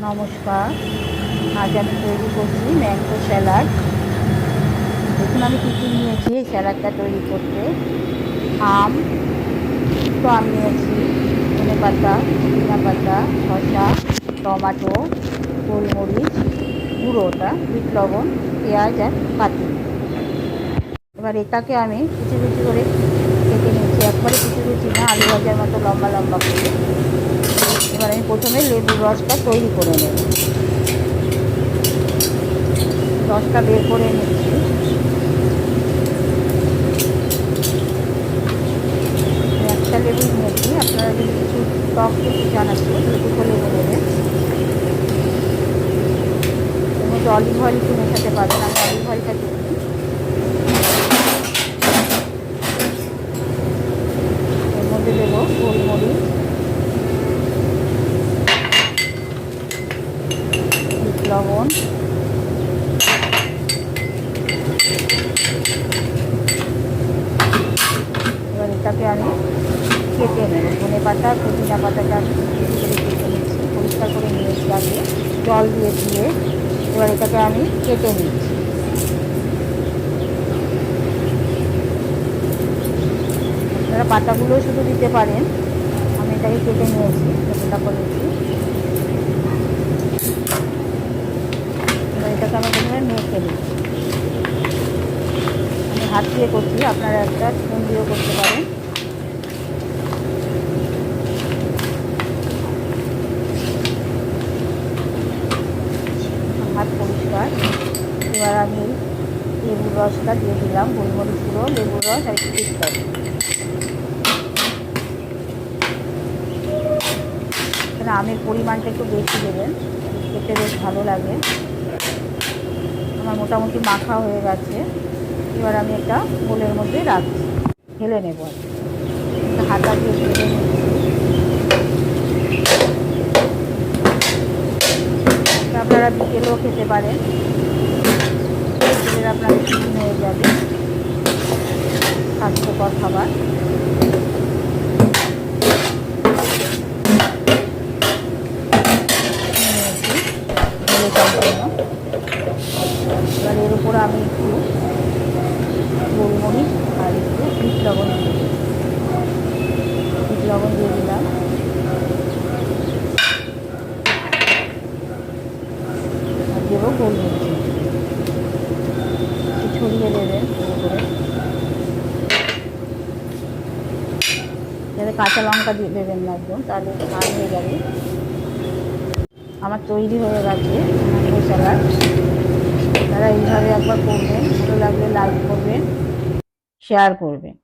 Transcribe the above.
নমস্কার। আজ আমি তৈরি করছি ম্যাঙ্গো স্যালাড। দেখুন আমি কী কী নিয়েছি এই স্যালাডটা তৈরি করতে। আম তো আম নিয়েছি, ধনে পাতা পুদিনা পাতা, শসা, টমাটো, গোলমরিচ গুঁড়োটা বিট লবণ, পেঁয়াজ আর পাতি এবার এটাকে আমি কুচি কুচি করে কেটে নিয়েছি। একবারে কুচি কুচি না, আলু ভাজার মতো লম্বা লম্বা করে। আমি প্রথমে লেবুর রসটা তৈরি করে নেব। রসটা বের করে নিচ্ছি। একটা লেবু নিয়েছি আপনারা যদি কিছু টক কিছু জানাচ্ছি দুটো লেবু নেবেন মধ্যে অলিভ অয়েল একটু মেশাতে পারবেন আমি অলিভ অয়েলটা দিচ্ছি এর মধ্যে দেবো গোলমরিচ বিট লবণ এবার এটাকে আমি কেটে নেব। ধনে পাতা, পুদিনা পাতাটা পরিষ্কার করে নিয়েছি আগে। জল দিয়ে দিয়ে এবার এটাকে আমি কেটে নিচ্ছি। আপনারা পাতাগুলোও শুধু দিতে পারেন। আমি এটাকে কেটে নিয়েছি কেটেটা করেছি এটাকে আমি প্রথমে মেখে নিচ্ছি আমি হাত দিয়ে করছি, আপনারা একটা স্পুন দিয়েও করতে পারেন। হাত পরিষ্কার। এবার আমি লেবুর রসটা দিয়ে দিলাম, গোলমরিচ গুঁড়ো, লেবুর রস আর একটু আমের পরিমাণটা একটু বেশি দেবেন, খেতে বেশ ভালো লাগে। আমার মোটামুটি মাখা হয়ে গেছে। এবার আমি একটা বোলের মধ্যে রাখছি। ঢেলে নেব হাতা দিয়ে ঢেলে আপনারা বিকেলেও খেতে পারেন। আপনার হয়ে যাবে। স্বাস্থ্যকর খাবার। উপর আমি একটু গোলমরিচ আর একটু বিট লবণ দিয়ে দিই বিট লবণ দিয়ে দিলাম। আর দেবো গোলমরিচ। ছড়িয়ে দেবেন পুরো করে। যাতে কাঁচা লঙ্কা দিয়ে দেবেন না একদম, তাহলে ঝাল হয়ে যাবে। আমার তৈরি হয়ে গেছে স্যালাড তারা এইভাবে একবার করবেন ভালো লাগলে লাইক করবেন শেয়ার করবেন।